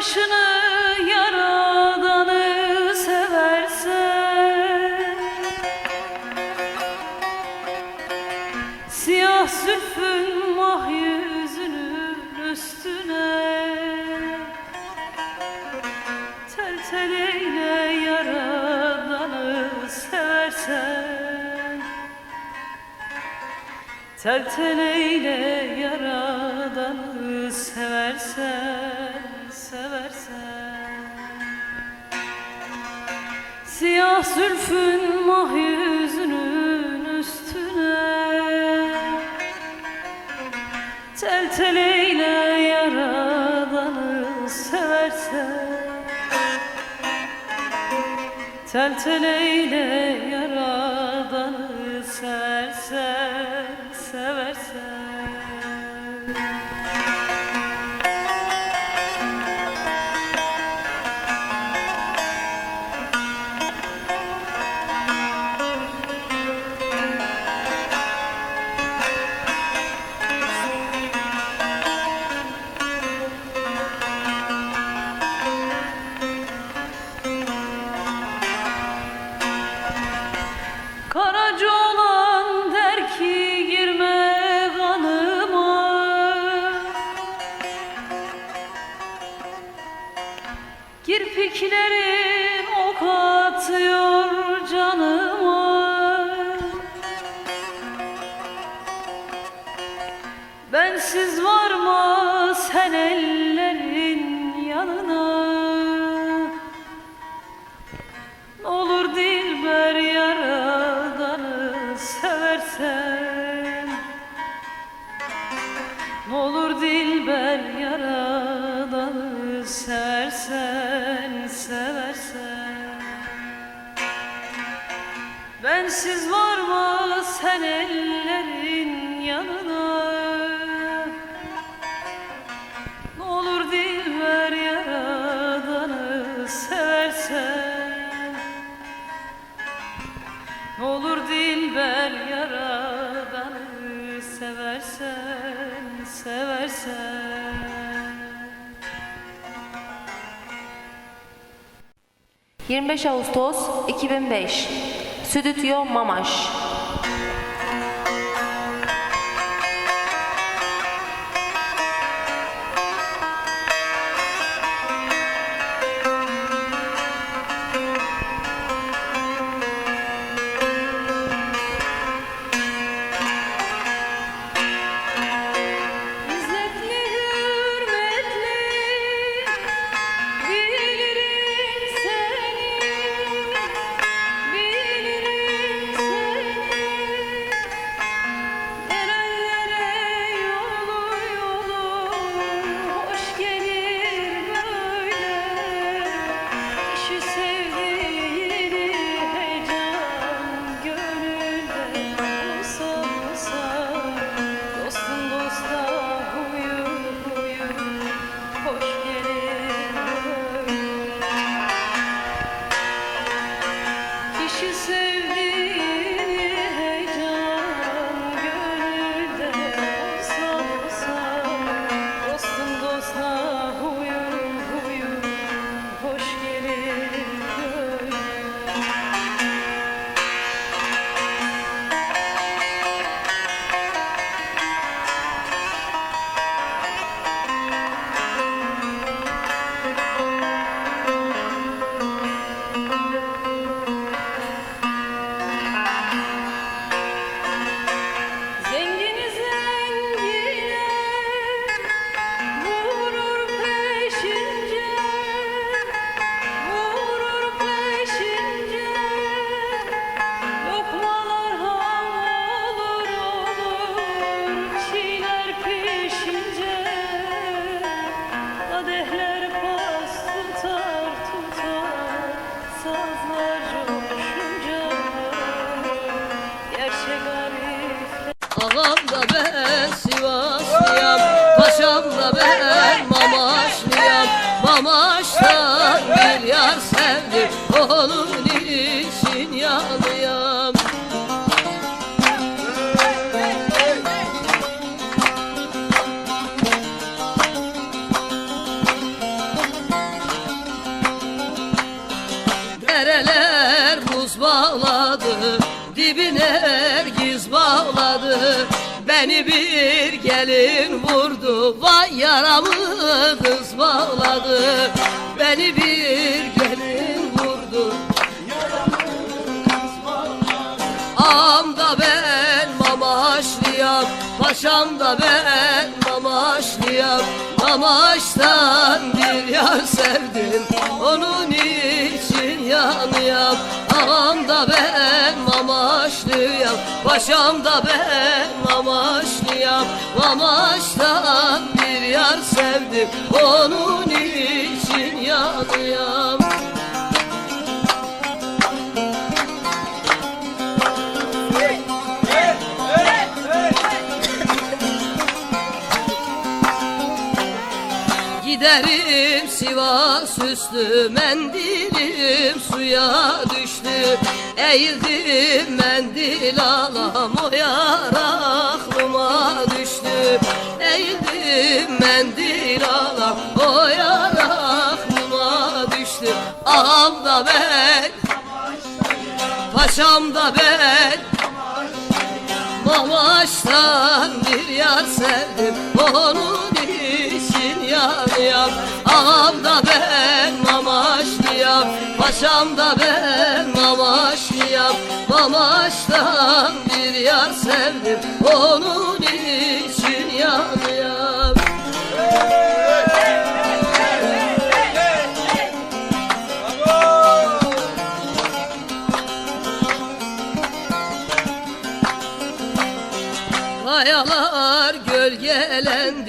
başını yaradanı seversen Siyah zülfün mah yüzünün üstüne. Terteleyle yaradanı seversen. Terteleyle yaradanı seversen. Siyah zülfün mah yüzünün üstüne. Tel tel eyle yaradanı seversen. Tel tel eyle yaradanı seversen Seversen. Kirpiklerim ok atıyor. 25 Ağustos 2005 Südütyo Mamaş. Bağladı Beni bir gelin vurdu Vay yaramı kız bağladı. Beni bir gelin vurdu Ağamda ben mamaşlıyam Paşamda ben mamaşlıyam. Mamaştan bir yar sevdim Onun için yanıyam. Ağamda ben mamaşlıyam Paşamda ben mamaşlıyam Mamaştan bir yar sevdim. Onun için yanıyam. Giderim Sivas üstü mendilim suya düştü Eğildim mendil alam o yar aklıma düştü. Eğildim mendil alam o yar aklıma düştü. Ağam da ben Paşam da ben. Mamaş'tan bir yar sevdim Onun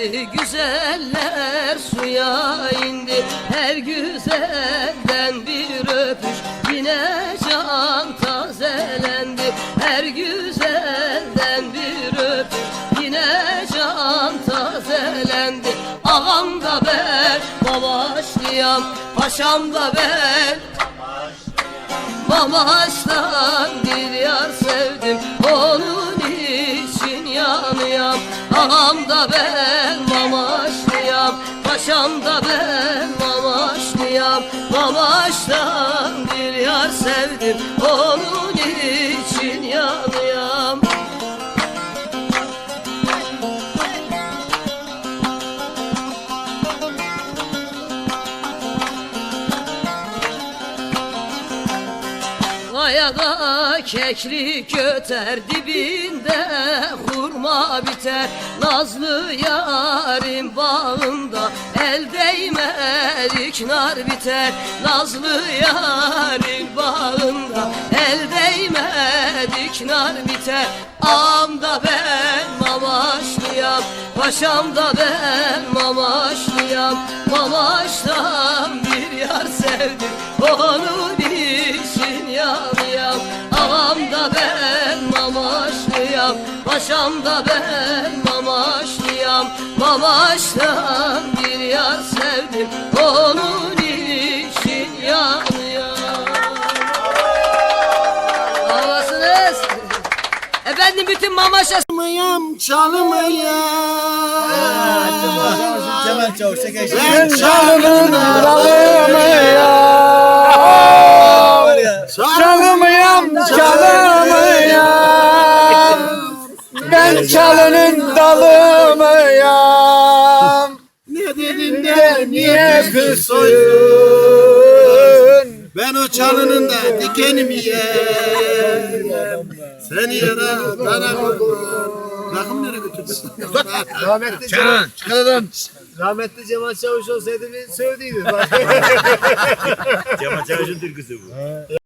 gölgelendi, güzeller suya indi. Her güzelden bir öpüş yine can tazelendi. Her güzelden bir öpüş yine can tazelendi. Ağam da ben babaşlıyam, paşam da ben. Mamaş'tan bir yar sevdim Onun için yanıyam. Ağam da ben Onun için yanıyam Kayada keklik öter dibinde hurma biter Nazlı yarim bağında. El değmedik nar biter Nazlı yarim bağında. El değmedik nar biter Ağam da ben mamaşlıyam. Paşam da ben mamaşlıyam. Mamaştan bir yar sevdim. Onun için yanıyam Paşam da ben mamaşlıyam Mamaştan bir yar sevdim Onun için yanıyam Havasınız Efendim bütün mamaşa Çalmayam, çalmayam. Ben çalının ya. Çalımıyam, çalımıyam. Ben çalının dalımıyam. Ne dedin de Niye kızsın? Ben o çalının da dikenimi yerim. Seni yara bana. Rakım nereye götürdün? Rahmetli Cemal, rahmetli Cemal Çavuş olsaydı bir sövdüydü. Cemal Çavuş'un türküsü bu.